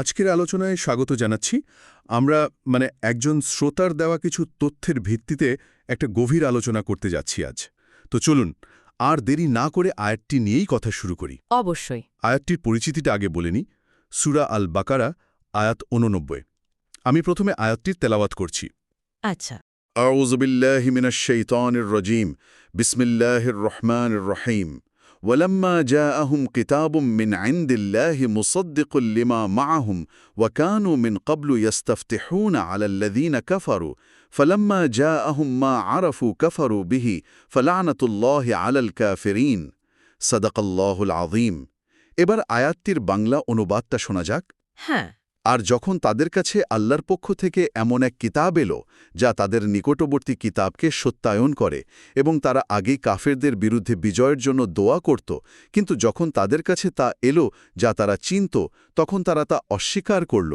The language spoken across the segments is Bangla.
আজকের আলোচনায় স্বাগত জানাচ্ছি। আমরা মানে একজন শ্রোতার দেওয়া কিছু তথ্যের ভিত্তিতে একটা গভীর আলোচনা করতে যাচ্ছি আজ। তো চলুন আর দেরি না করে আয়াতটি নিয়েই কথা শুরু করি। অবশ্যই। আয়াতটির পরিচিতিটা আগে বলিনি সুরা আল বাকারা আয়াত উননব্বই আমি প্রথমে আয়াতটির তেলাওয়াত করছি। আচ্ছা। আউজবিল্লাহিমিনাশাইতানির রাজিম। বিসমিল্লাহির রহমানির রহিম। بسم الله الرحمن الرحيم ولما جاءهم كتاب من عند الله مصدق لما معهم وكانوا من قبل يستفتحون على الذين كفروا فلما جاءهم ما عرفوا كفروا به فلعنة الله على الكافرين صدق الله العظيم এবার আয়াতটির বাংলা অনুবাদটা শোনা যাক হ্যাঁ আর যখন তাদের কাছে আল্লাহর পক্ষ থেকে এমন এক কিতাব এলো, যা তাদের নিকটবর্তী কিতাবকে সত্যায়ন করে এবং তারা আগেই কাফেরদের বিরুদ্ধে বিজয়ের জন্য দোয়া করত, কিন্তু যখন তাদের কাছে তা এলো যা তারা চিনত, তখন তারা তা অস্বীকার করল।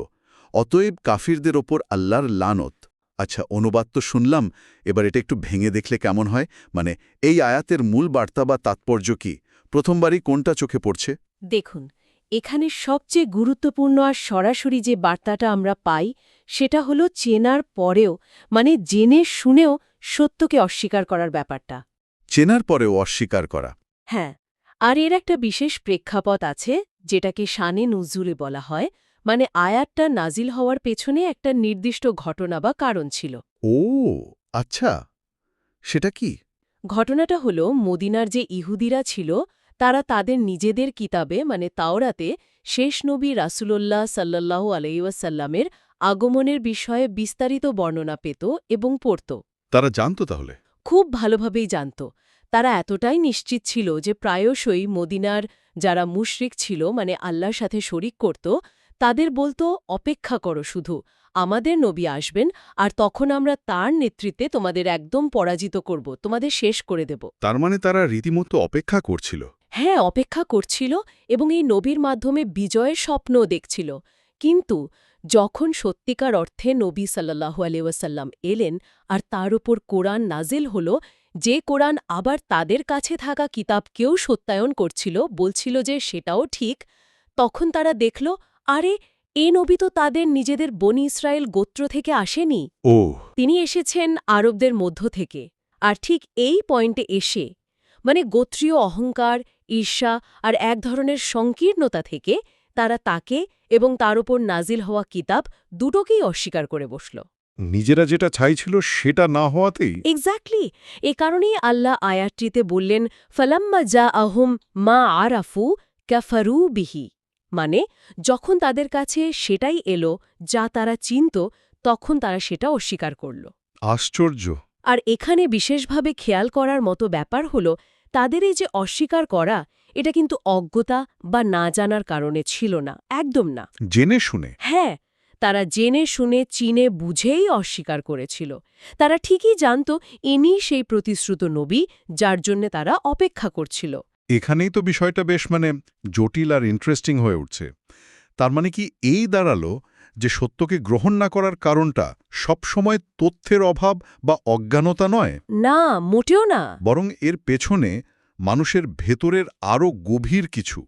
অতএব কাফিরদের ওপর আল্লাহর লানত। আচ্ছা অনুবাদ তো শুনলাম, এবার এটা একটু ভেঙে দেখলে কেমন হয়? মানে এই আয়াতের মূল বার্তা বা তাৎপর্য কি? প্রথমবারই কোনটা চোখে পড়ছে? দেখুন এখানে সবচেয়ে গুরুত্বপূর্ণ আর সরাসরি যে বার্তাটা আমরা পাই সেটা হলো চেনার পরেও মানে জেনে শুনেও সত্যকে অস্বীকার করার ব্যাপারটা। চেনার পরেও অস্বীকার করা। হ্যাঁ আর এর একটা বিশেষ প্রেক্ষাপট আছে যেটাকে শানে নুজুরে বলা হয় মানে আয়াতটা নাজিল হওয়ার পেছনে একটা নির্দিষ্ট ঘটনা বা কারণ ছিল। ও আচ্ছা। সেটা কি? ঘটনাটা হলো মদিনার যে ইহুদিরা ছিল তারা তাদের নিজেদের কিতাবে মানে তাওরাতে শেষ নবী রাসুলোল্লাহ সাল্লাল্লাহু আলাইসাল্লামের আগমনের বিষয়ে বিস্তারিত বর্ণনা পেত এবং পড়ত। তারা জানত তাহলে? খুব ভালোভাবেই জানত। তারা এতটাই নিশ্চিত ছিল যে প্রায়শই মদিনার যারা মুশরিক ছিল মানে আল্লাহর সাথে শরিক করত তাদের বলতো অপেক্ষা করো শুধু আমাদের নবী আসবেন আর তখন আমরা তার নেতৃত্বে তোমাদের একদম পরাজিত করব তোমাদের শেষ করে দেব। তার মানে তারা রীতিমতো অপেক্ষা করছিল? হ্যাঁ অপেক্ষা করছিল এবং এই নবীর মাধ্যমে বিজয়ের স্বপ্নও দেখছিল। কিন্তু যখন সত্যিকার অর্থে নবী সাল্লাহু আলিউসাল্লাম এলেন আর তার উপর কোরআন নাজিল হল যে কোরআন আবার তাদের কাছে থাকা কিতাবকেও সত্যায়ন করছিল বলছিল যে সেটাও ঠিক তখন তারা দেখল আরে এ নবী তো তাদের নিজেদের বনি ইসরায়েল গোত্র থেকে আসেনি। ও তিনি এসেছেন আরবদের মধ্য থেকে। আর ঠিক এই পয়েন্টে এসে মানে গোত্রীয় অহংকার ঈর্ষা আর এক ধরনের সংকীর্ণতা থেকে তারা তাকে এবং তার উপর নাজিল হওয়া কিতাব দুটোকেই অস্বীকার করে বসল। নিজেরা যেটা চাইছিল সেটা না হওয়াতেই এক্স্যাক্টলি এ কারণেই আল্লাহ আয়াতটিতে বললেন ফলাম্মা যা আহম মা আরাফু ক্যাফারু বিহি। মানে যখন তাদের কাছে সেটাই এলো যা তারা চিনত তখন তারা সেটা অস্বীকার করল। আশ্চর্য! আর এখানে বিশেষভাবে খেয়াল করার মতো ব্যাপার হল তাদের এই যে অস্বীকার করা এটা কিন্তু অজ্ঞতা বা না জানার কারণে ছিল না একদম না। জেনে শুনে? হ্যাঁ তারা জেনে শুনে চিনে বুঝেই অস্বীকার করেছিল। তারা ঠিকই জানত ইনি সেই প্রতিশ্রুত নবী যার জন্য তারা অপেক্ষা করছিল। এখানেই তো বিষয়টা বেশ মানে জটিল আর ইন্টারেস্টিং হয়ে উঠছে। তার মানে কি এই দাঁড়াল যে সত্যকে গ্রহণ না করার কারণটা সবসময় তথ্যের অভাব বা অজ্ঞানতা নয়। না মোটেও না। বরং এর পেছনে মানুষের ভেতরের আরও গভীর কিছু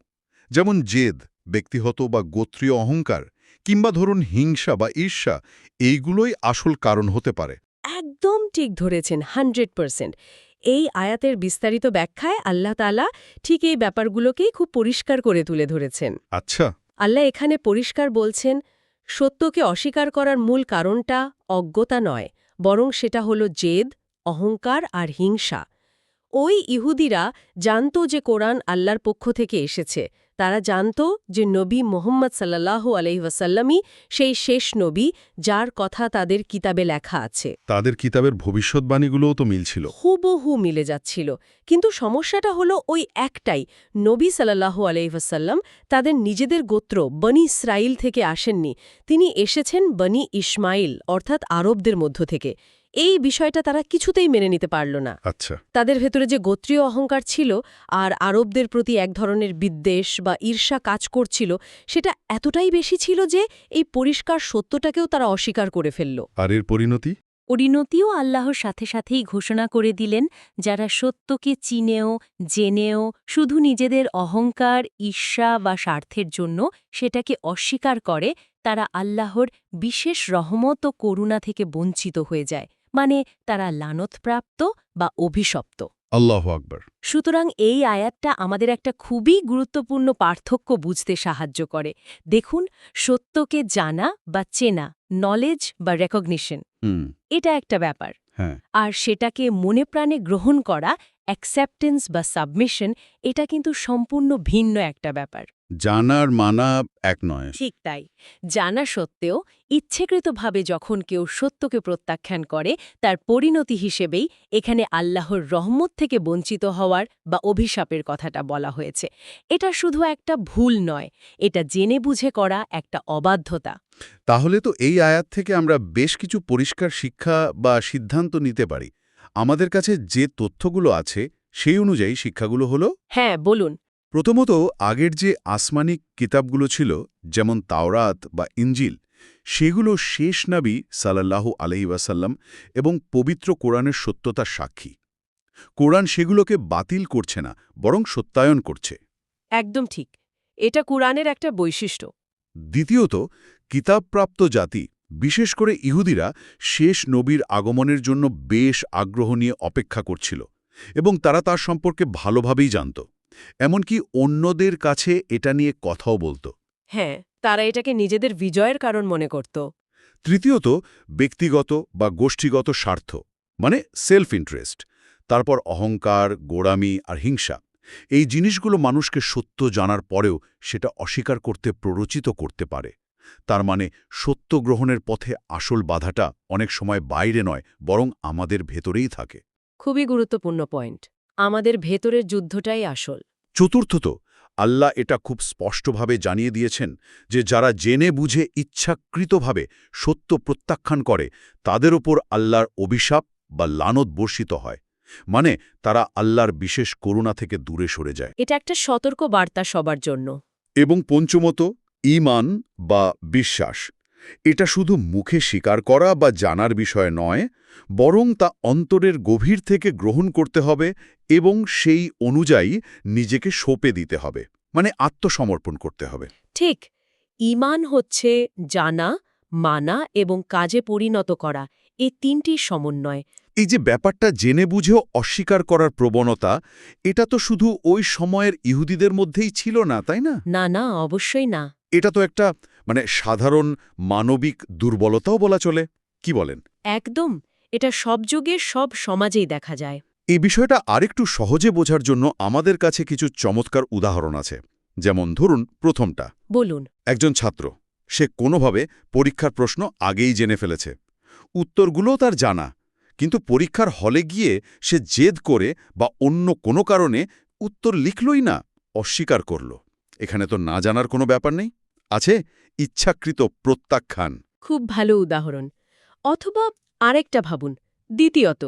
যেমন জেদ ব্যক্তিগত বা গোত্রীয় অহংকার কিংবা ধরুন হিংসা বা ঈর্ষা এইগুলোই আসল কারণ হতে পারে। একদম ঠিক ধরেছেন হান্ড্রেড পারসেন্ট। এই আয়াতের বিস্তারিত ব্যাখ্যায় আল্লাহ তালা ঠিক এই ব্যাপারগুলোকেই খুব পরিষ্কার করে তুলে ধরেছেন। আচ্ছা। আল্লাহ এখানে পরিষ্কার বলছেন সত্যকে অস্বীকার করার মূল কারণটা অজ্ঞতা নয়, বরং সেটা হলো জেদ, অহংকার আর হিংসা। ওই ইহুদিরা জানত যে কোরআন আল্লাহর পক্ষ থেকে এসেছে তারা জানত যে নবী মোহাম্মদ সাল্লাহ আলহিহাসাল্লামই সেই শেষ নবী যার কথা তাদের কিতাবে লেখা আছে। তাদের কিতাবের ভবিষ্যৎবাণীগুলোও তো মিলছিল। হুবহু মিলে যাচ্ছিল। কিন্তু সমস্যাটা হলো ওই একটাই নবী সাল্লাহ আলহিহাসাল্লাম তাদের নিজেদের গোত্র বনি ইসরাইল থেকে আসেননি। তিনি এসেছেন বনি ইসমাইল অর্থাৎ আরবদের মধ্য থেকে। এই বিষয়টা তারা কিছুতেই মেনে নিতে পারল না। আচ্ছা। তাদের ভেতরে যে গোত্রীয় অহংকার ছিল আর আরবদের প্রতি এক ধরনের বিদ্বেষ বা ঈর্ষা কাজ করছিল সেটা এতটাই বেশি ছিল যে এই পরিষ্কার সত্যটাকেও তারা অস্বীকার করে ফেলল। আর এর পরিণতি? পরিণতিও আল্লাহর সাথে সাথেই ঘোষণা করে দিলেন যারা সত্যকে চিনেও জেনেও শুধু নিজেদের অহংকার ঈর্ষা বা স্বার্থের জন্য সেটাকে অস্বীকার করে তারা আল্লাহর বিশেষ রহমত ও করুণা থেকে বঞ্চিত হয়ে যায়। মানে তারা লানতপ্রাপ্ত বা অভিশপ্ত। আল্লাহ আকবর। সুতরাং এই আয়াতটা আমাদের একটা খুবই গুরুত্বপূর্ণ পার্থক্য বুঝতে সাহায্য করে। দেখুন সত্যকে জানা বা চেনা নলেজ বা রেকগনিশন এটা একটা ব্যাপার। হ্যাঁ। আর সেটাকে মনে প্রাণে গ্রহণ করা অ্যাকসেপ্টেন্স বা সাবমিশন এটা কিন্তু সম্পূর্ণ ভিন্ন একটা ব্যাপার। জানার মানা এক নয়। ঠিক তাই। জানা সত্ত্বেও ইচ্ছেকৃতভাবে যখন কেউ সত্যকে প্রত্যাখ্যান করে তার পরিণতি হিসেবেই এখানে আল্লাহর রহমত থেকে বঞ্চিত হওয়ার বা অভিশাপের কথাটা বলা হয়েছে। এটা শুধু একটা ভুল নয় এটা জেনে বুঝে করা একটা অবাধ্যতা। তাহলে তো এই আয়াত থেকে আমরা বেশ কিছু পরিষ্কার শিক্ষা বা সিদ্ধান্ত নিতে পারি। আমাদের কাছে যে তথ্যগুলো আছে সেই অনুযায়ী শিক্ষাগুলো হলো হ্যাঁ বলুন। প্রথমত আগের যে আসমানিক কিতাবগুলো ছিল যেমন তাওরাত বা ইঞ্জিল সেগুলো শেষ নাবি সাল্লাল্লাহু আলহি ওয়াসাল্লাম এবং পবিত্র কোরআনের সত্যতার সাক্ষী। কোরআন সেগুলোকে বাতিল করছে না বরং সত্যায়ন করছে। একদম ঠিক। এটা কুরআনের একটা বৈশিষ্ট্য। দ্বিতীয়ত কিতাবপ্রাপ্ত জাতি বিশেষ করে ইহুদিরা শেষ নবীর আগমনের জন্য বেশ আগ্রহ নিয়ে অপেক্ষা করছিল এবং তারা তার সম্পর্কে ভালোভাবেই জানত। এমনকি অন্যদের কাছে এটা নিয়ে কথাও বলত। হ্যাঁ তারা এটাকে নিজেদের বিজয়ের কারণ মনে করত। তৃতীয়ত ব্যক্তিগত বা গোষ্ঠীগত স্বার্থ মানে সেলফ ইন্টারেস্ট তারপর অহংকার গোড়ামি আর হিংসা। এই জিনিসগুলো মানুষকে সত্য জানার পরেও সেটা অস্বীকার করতে প্ররোচিত করতে পারে। তার মানে সত্য গ্রহণের পথে আসল বাধাটা অনেক সময় বাইরে নয় বরং আমাদের ভেতরেই থাকে। খুবই গুরুত্বপূর্ণ পয়েন্ট। আমাদের ভেতরের যুদ্ধটাই আসল। চতুর্থত আল্লাহ এটা খুব স্পষ্টভাবে জানিয়ে দিয়েছেন যে যারা জেনে বুঝে ইচ্ছাকৃতভাবে সত্য প্রত্যাখ্যান করে তাদের ওপর আল্লাহর অভিশাপ বা লানত বর্ষিত হয়। মানে তারা আল্লাহর বিশেষ করুণা থেকে দূরে সরে যায়। এটা একটা সতর্ক বার্তা সবার জন্য। এবং পঞ্চমত ঈমান বা বিশ্বাস। এটা শুধু মুখে স্বীকার করা বা জানার বিষয় নয় বরং তা অন্তরের গভীর থেকে গ্রহণ করতে হবে এবং সেই অনুযায়ী নিজেকে সোপে দিতে হবে মানে আত্মসমর্পণ করতে হবে। ঠিক ঈমান হচ্ছে জানা মানা এবং কাজে পরিণত করা এই তিনটির সমন্বয়। এই যে ব্যাপারটা জেনে বুঝেও অস্বীকার করার প্রবণতা এটা তো শুধু ওই সময়ের ইহুদিদের মধ্যেই ছিল না তাই না? না না অবশ্যই না। এটা তো একটা মানে সাধারণ মানবিক দুর্বলতাও বলা চলে। কি বলেন? একদম। এটা সব যুগের সব সমাজেই দেখা যায়। এই বিষয়টা আরেকটু সহজে বোঝার জন্য আমাদের কাছে কিছু চমৎকার উদাহরণ আছে। যেমন ধরুন প্রথমটা। বলুন। একজন ছাত্র সে কোনোভাবে পরীক্ষার প্রশ্ন আগেই জেনে ফেলেছে। উত্তরগুলোও তার জানা কিন্তু পরীক্ষার হলে গিয়ে সে জেদ করে বা অন্য কোনো কারণে উত্তর লিখলই না অস্বীকার করল। এখানে তো না জানার কোনো ব্যাপার নেই। আছে ইচ্ছাকৃত প্রত্যাখ্যান। খুব ভালো উদাহরণ। অথবা আরেকটা ভাবুন, দ্বিতীয়ত,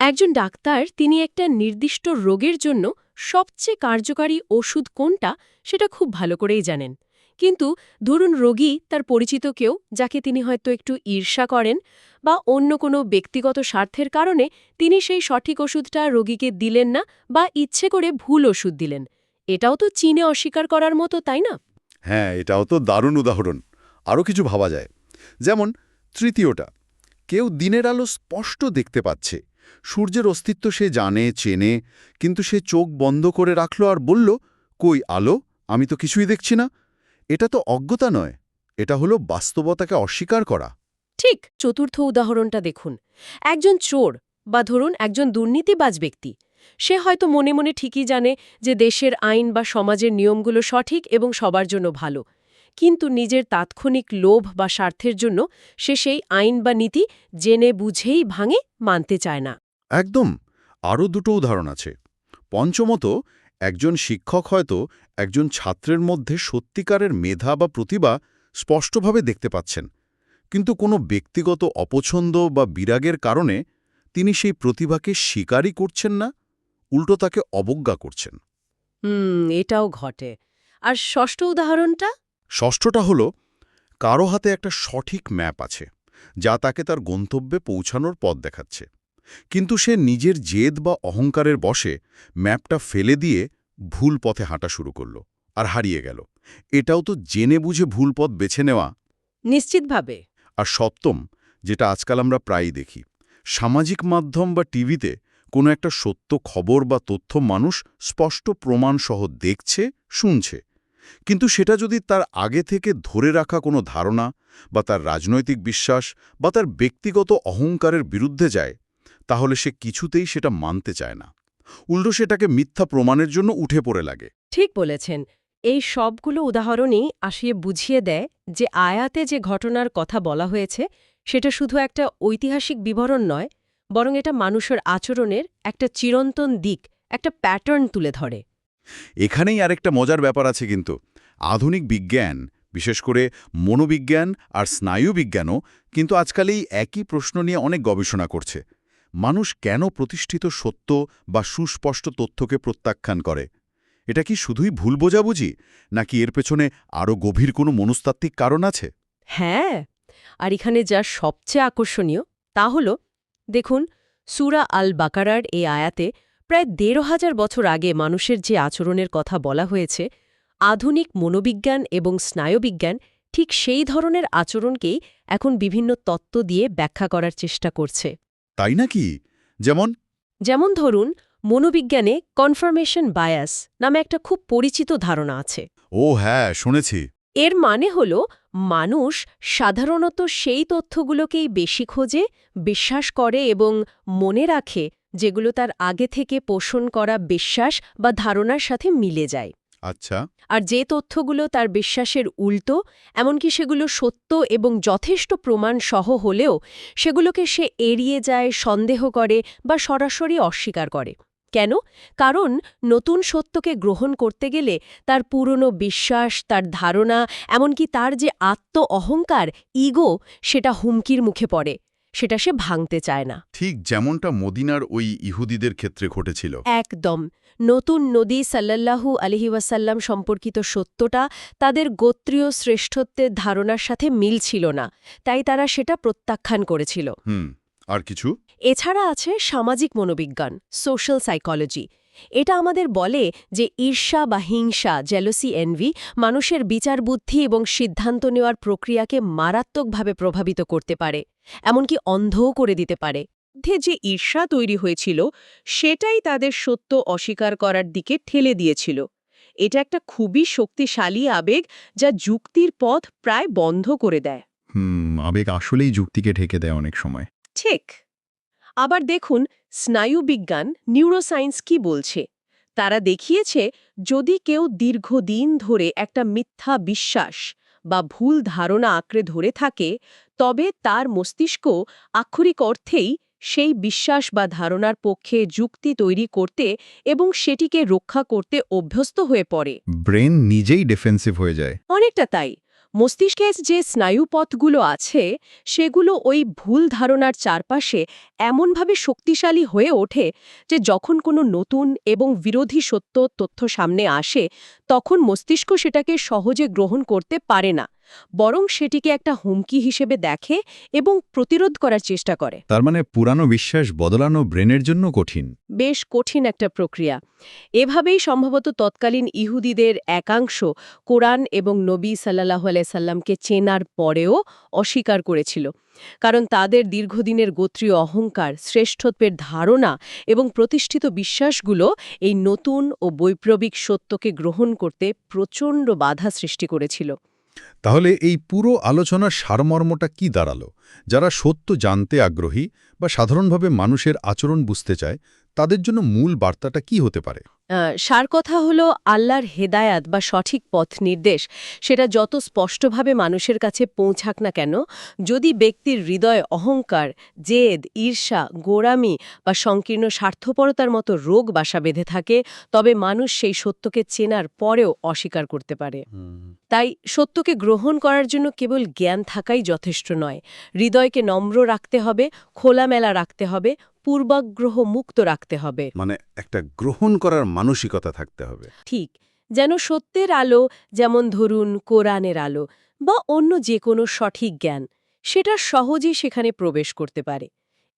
একজন ডাক্তার তিনি একটা নির্দিষ্ট রোগের জন্য সবচেয়ে কার্যকারী ওষুধ কোনটা সেটা খুব ভালো করেই জানেন। কিন্তু ধরুন রোগী তার পরিচিত কেউ যাকে তিনি হয়তো একটু ঈর্ষা করেন বা অন্য কোনো ব্যক্তিগত স্বার্থের কারণে তিনি সেই সঠিক ওষুধটা রোগীকে দিলেন না বা ইচ্ছে করে ভুল ওষুধ দিলেন। এটাও তো চীনে অস্বীকার করার মতো, তাই না? হ্যাঁ এটাও তো দারুণ উদাহরণ। আরও কিছু ভাবা যায়। যেমন, তৃতীয়টা, কেউ দিনের আলো স্পষ্ট দেখতে পাচ্ছে। সূর্যের অস্তিত্ব সে জানে, চেনে, কিন্তু সে চোখ বন্ধ করে রাখল আর বলল, কই আলো? আমি তো কিছুই দেখছি না। এটা তো অজ্ঞতা নয়। এটা হলো বাস্তবতাকে অস্বীকার করা। ঠিক, চতুর্থ উদাহরণটা দেখুন। একজন চোর বা ধরুন একজন দুর্নীতিবাজ ব্যক্তি সে হয়তো মনে মনে ঠিকই জানে যে দেশের আইন বা সমাজের নিয়মগুলো সঠিক এবং সবার জন্য ভালো। কিন্তু নিজের তাৎক্ষণিক লোভ বা স্বার্থের জন্য সে সেই আইন বা নীতি জেনে বুঝেই ভাঙে, মানতে চায় না। একদম। আরও দুটো উদাহরণ আছে। পঞ্চমত, একজন শিক্ষক হয়তো একজন ছাত্রের মধ্যে সত্যিকারের মেধা বা প্রতিভা স্পষ্টভাবে দেখতে পাচ্ছেন। কিন্তু কোনো ব্যক্তিগত অপছন্দ বা বিরাগের কারণে তিনি সেই প্রতিভাকে স্বীকারই করছেন না। উল্টো তাকে অবজ্ঞা করছেন। হুম এটাও ঘটে। আর ষষ্ঠ উদাহরণটা? ষষ্ঠটা হল কারও হাতে একটা সঠিক ম্যাপ আছে যা তাকে তার গন্তব্যে পৌঁছানোর পথ দেখাচ্ছে। কিন্তু সে নিজের জেদ বা অহংকারের বশে ম্যাপটা ফেলে দিয়ে ভুল পথে হাঁটা শুরু করল আর হারিয়ে গেল। এটাও তো জেনে বুঝে ভুল পথ বেছে নেওয়া। নিশ্চিতভাবে। আর সপ্তম যেটা আজকাল আমরা প্রায়ই দেখি সামাজিক মাধ্যম বা টিভিতে কোনো একটা সত্য খবর বা তথ্য মানুষ স্পষ্ট প্রমাণসহ দেখছে, শুনছে। কিন্তু সেটা যদি তার আগে থেকে ধরে রাখা কোনো ধারণা বা তার রাজনৈতিক বিশ্বাস বা তার ব্যক্তিগত অহংকারের বিরুদ্ধে যায়, তাহলে সে কিছুতেই সেটা মানতে চায় না। উল্টো সেটাকে মিথ্যা প্রমাণের জন্য উঠে পড়ে লাগে। ঠিক বলেছেন। এই সবগুলো উদাহরণই আসিয়ে বুঝিয়ে দেয় যে আয়াতে যে ঘটনার কথা বলা হয়েছে, সেটা শুধু একটা ঐতিহাসিক বিবরণ নয় বরং এটা মানুষের আচরণের একটা চিরন্তন দিক একটা প্যাটার্ন তুলে ধরে। এখানেই আরেকটা মজার ব্যাপার আছে কিন্তু। আধুনিক বিজ্ঞান বিশেষ করে মনোবিজ্ঞান আর স্নায়ুবিজ্ঞানও কিন্তু আজকাল এই একই প্রশ্ন নিয়ে অনেক গবেষণা করছে। মানুষ কেন প্রতিষ্ঠিত সত্য বা সুস্পষ্ট তথ্যকে প্রত্যাখ্যান করে? এটা কি শুধুই ভুল বোঝাবুঝি নাকি এর পেছনে আরও গভীর কোনো মনস্তাত্ত্বিক কারণ আছে? হ্যাঁ আর এখানে যা সবচেয়ে আকর্ষণীয় তা হল দেখুন সুরা আল বাকারার এই আয়াতে প্রায় দেড় হাজার বছর আগে মানুষের যে আচরণের কথা বলা হয়েছে আধুনিক মনোবিজ্ঞান এবং স্নায়ুবিজ্ঞান ঠিক সেই ধরনের আচরণকেই এখন বিভিন্ন তত্ত্ব দিয়ে ব্যাখ্যা করার চেষ্টা করছে। তাই নাকি? যেমন? যেমন ধরুন মনোবিজ্ঞানে কনফার্মেশন বায়াস নামে একটা খুব পরিচিত ধারণা আছে। ও হ্যাঁ শুনেছি। এর মানে হল মানুষ সাধারণত সেই তথ্যগুলোকেই বেশি খোঁজে বিশ্বাস করে এবং মনে রাখে যেগুলো তার আগে থেকে পোষণ করা বিশ্বাস বা ধারণার সাথে মিলে যায়। আচ্ছা। আর যে তথ্যগুলো তার বিশ্বাসের উল্টো এমনকি সেগুলো সত্য এবং যথেষ্ট প্রমাণ সহ হলেও সেগুলোকে সে এড়িয়ে যায় সন্দেহ করে বা সরাসরি অস্বীকার করে। কেন? কারণ নতুন সত্যকে গ্রহণ করতে গেলে তার পুরনো বিশ্বাস তার ধারণা এমনকি তার যে আত্ম অহংকার ইগো সেটা হুমকির মুখে পড়ে। সেটা সে ভাঙতে চায় না। ঠিক যেমনটা মদিনার ওই ইহুদিদের ক্ষেত্রে ঘটেছিল। একদম। নতুন নদী সাল্লাল্লাহু আলহিওয়াসাল্লাম সম্পর্কিত সত্যটা তাদের গোত্রীয় শ্রেষ্ঠত্বের ধারণার সাথে মিল ছিল না। তাই তারা সেটা প্রত্যাখ্যান করেছিল। আর কিছু? এছাড়া আছে সামাজিক মনোবিজ্ঞান সোশ্যাল সাইকোলজি এটা আমাদের বলে যে ঈর্ষা বা হিংসা জেলোসি এনভি মানুষের বিচার বুদ্ধি এবং সিদ্ধান্ত নেওয়ার প্রক্রিয়াকে মারাত্মকভাবে প্রভাবিত করতে পারে এমনকি অন্ধও করে দিতে পারে। মধ্যে যে ঈর্ষা তৈরি হয়েছিল সেটাই তাদের সত্য অস্বীকার করার দিকে ঠেলে দিয়েছিল। এটা একটা খুবই শক্তিশালী আবেগ যা যুক্তির পথ প্রায় বন্ধ করে দেয়। হুম আবেগ আসলেই যুক্তিকে ঢেকে দেয় অনেক সময়। ঠিক। আবার দেখুন স্নায়ুবিজ্ঞান নিউরোসায়েন্স কি বলছে? তারা দেখিয়েছে যদি কেউ দীর্ঘদিন ধরে একটা মিথ্যা বিশ্বাস বা ভুল ধারণা আঁকড়ে ধরে থাকে তবে তার মস্তিষ্ক আক্ষরিক অর্থেই সেই বিশ্বাস বা ধারণার পক্ষে যুক্তি তৈরি করতে এবং সেটিকে রক্ষা করতে অভ্যস্ত হয়ে পড়ে। ব্রেন নিজেই ডিফেন্সিভ হয়ে যায়। অনেকটা তাই। মস্তিষ্কের যে স্নায়ুপথগুলো আছে, সেগুলো ওই ভুল ধারণার চারপাশে এমনভাবে শক্তিশালী হয়ে ওঠে যে যখন কোনো নতুন এবং বিরোধী সত্য, তথ্য সামনে আসে, তখন মস্তিষ্ক সেটাকে সহজে গ্রহণ করতে পারে না। বরং সেটিকে একটা হুমকি হিসেবে দেখে এবং প্রতিরোধ করার চেষ্টা করে। তার মানে পুরানো বিশ্বাস বদলানো ব্রেনের জন্য কঠিন। বেশ কঠিন একটা প্রক্রিয়া। এভাবেই সম্ভবত তৎকালীন ইহুদিদের একাংশ কোরআন এবং নবী সাল্লাহ সাল্লামকে চেনার পরেও অস্বীকার করেছিল। কারণ তাদের দীর্ঘদিনের গোত্রীয় অহংকার শ্রেষ্ঠত্বের ধারণা এবং প্রতিষ্ঠিত বিশ্বাসগুলো এই নতুন ও বৈপ্লবিক সত্যকে গ্রহণ করতে প্রচণ্ড বাধা সৃষ্টি করেছিল। তাহলে এই পুরো আলোচনার সারমর্মটা কি দাঁড়াল? যারা সত্য জানতে আগ্রহী বা সাধারণভাবে মানুষের আচরণ বুঝতে চায়, তাদের জন্য মূল বার্তাটা কি হতে পারে? সার কথা হলো আল্লাহর হেদায়াত বা সঠিক পথ নির্দেশ। সেটা যত স্পষ্টভাবে মানুষের কাছে পৌঁছাক না কেন যদি ব্যক্তির হৃদয় অহংকার জেদ ঈর্ষা গোড়ামি বা সংকীর্ণ স্বার্থপরতার মতো রোগ বাসা বেঁধে থাকে তবে মানুষ সেই সত্যকে চেনার পরেও অস্বীকার করতে পারে। তাই সত্যকে গ্রহণ করার জন্য কেবল জ্ঞান থাকাই যথেষ্ট নয়। হৃদয়কে নম্র রাখতে হবে খোলামেলা রাখতে হবে পূর্বাগ্রহ মুক্ত রাখতে হবে। মানে একটা গ্রহণ করার মানসিকতা থাকতে হবে। ঠিক যেন সত্যের আলো যেমন ধরুন কোরআনের আলো বা অন্য যে কোনো সঠিক জ্ঞান সেটা সহজেই সেখানে প্রবেশ করতে পারে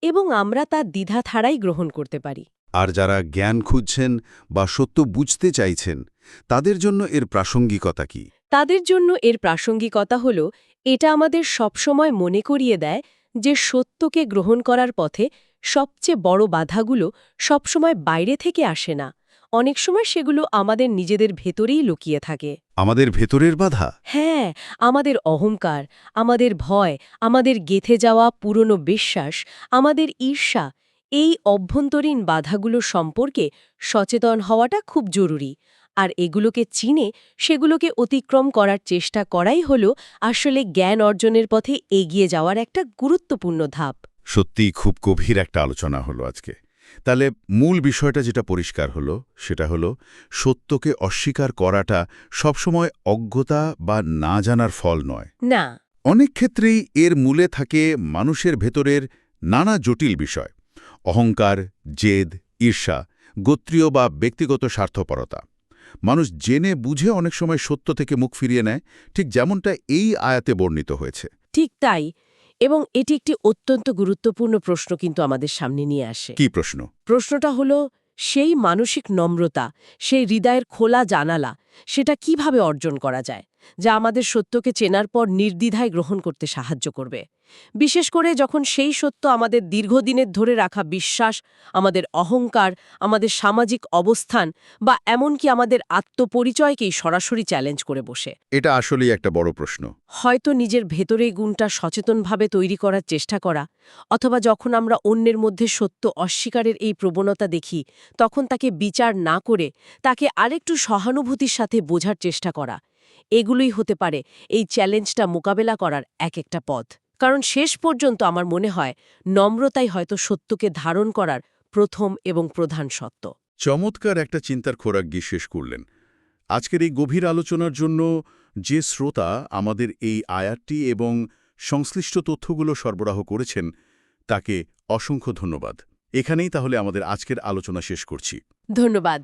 এবং আমরা তা দ্বিধা ছাড়াই গ্রহণ করতে পারি। আর যারা জ্ঞান খুঁজছেন বা সত্য বুঝতে চাইছেন তাদের জন্য এর প্রাসঙ্গিকতা কি? তাদের জন্য এর প্রাসঙ্গিকতা হল এটা আমাদের সবসময় মনে করিয়ে দেয় যে সত্যকে গ্রহণ করার পথে সবচেয়ে বড় বাধাগুলো সবসময় বাইরে থেকে আসে না। অনেক সময় সেগুলো আমাদের নিজেদের ভেতরেই লুকিয়ে থাকে। আমাদের ভেতরের বাধা? হ্যাঁ আমাদের অহংকার আমাদের ভয় আমাদের গেথে যাওয়া পুরনো বিশ্বাস আমাদের ঈর্ষা এই অভ্যন্তরীণ বাধাগুলো সম্পর্কে সচেতন হওয়াটা খুব জরুরি। আর এগুলোকে চিনে সেগুলোকে অতিক্রম করার চেষ্টা করাই হল আসলে জ্ঞান অর্জনের পথে এগিয়ে যাওয়ার একটা গুরুত্বপূর্ণ ধাপ। সত্যিই খুব গভীর একটা আলোচনা হলো আজকে। তাহলে মূল বিষয়টা যেটা পরিষ্কার হলো সেটা হলো সত্যকে অস্বীকার করাটা সবসময় অজ্ঞতা বা না জানার ফল নয়। না। অনেক ক্ষেত্রেই এর মূলে থাকে মানুষের ভেতরের নানা জটিল বিষয়। অহংকার জেদ ঈর্ষা গোত্রীয় বা ব্যক্তিগত স্বার্থপরতা। মানুষ জেনে বুঝে অনেক সময় সত্য থেকে মুখ ফিরিয়ে নেয় ঠিক যেমনটা এই আয়াতে বর্ণিত হয়েছে। ঠিক তাই। এবং এটি একটি অত্যন্ত গুরুত্বপূর্ণ প্রশ্ন কিন্তু আমাদের সামনে নিয়ে আসে। কি প্রশ্ন? প্রশ্নটা হলো সেই মানসিক নম্রতা সেই হৃদয়ের খোলা জানালা সেটা কীভাবে অর্জন করা যায়? যা আমাদের সত্যকে চেনার পর নির্দ্বিধায় গ্রহণ করতে সাহায্য করবে। বিশেষ করে যখন সেই সত্য আমাদের দীর্ঘদিনের ধরে রাখা বিশ্বাস আমাদের অহংকার আমাদের সামাজিক অবস্থান বা এমনকি আমাদের আত্মপরিচয়কেই সরাসরি চ্যালেঞ্জ করে বসে। এটা আসলেই একটা বড় প্রশ্ন। হয়তো নিজের ভেতরে গুণটা সচেতনভাবে তৈরি করার চেষ্টা করা অথবা যখন আমরা অন্যের মধ্যে সত্য অস্বীকারের এই প্রবণতা দেখি তখন তাকে বিচার না করে তাকে আরেকটু সহানুভূতির সাথে বোঝার চেষ্টা করা এগুলোই হতে পারে এই চ্যালেঞ্জটা মোকাবেলা করার এক একটা পথ। কারণ শেষ পর্যন্ত আমার মনে হয় নম্রতাই হয়তো সত্যকে ধারণ করার প্রথম এবং প্রধান সত্য। চমৎকার একটা চিন্তার খোরাক গিয়ে শেষ করলেন। আজকের এই গভীর আলোচনার জন্য যে শ্রোতা আমাদের এই আয়াতটি এবং সংশ্লিষ্ট তথ্যগুলো সরবরাহ করেছেন তাকে অসংখ্য ধন্যবাদ। এখানেই তাহলে আমাদের আজকের আলোচনা শেষ করছি। ধন্যবাদ।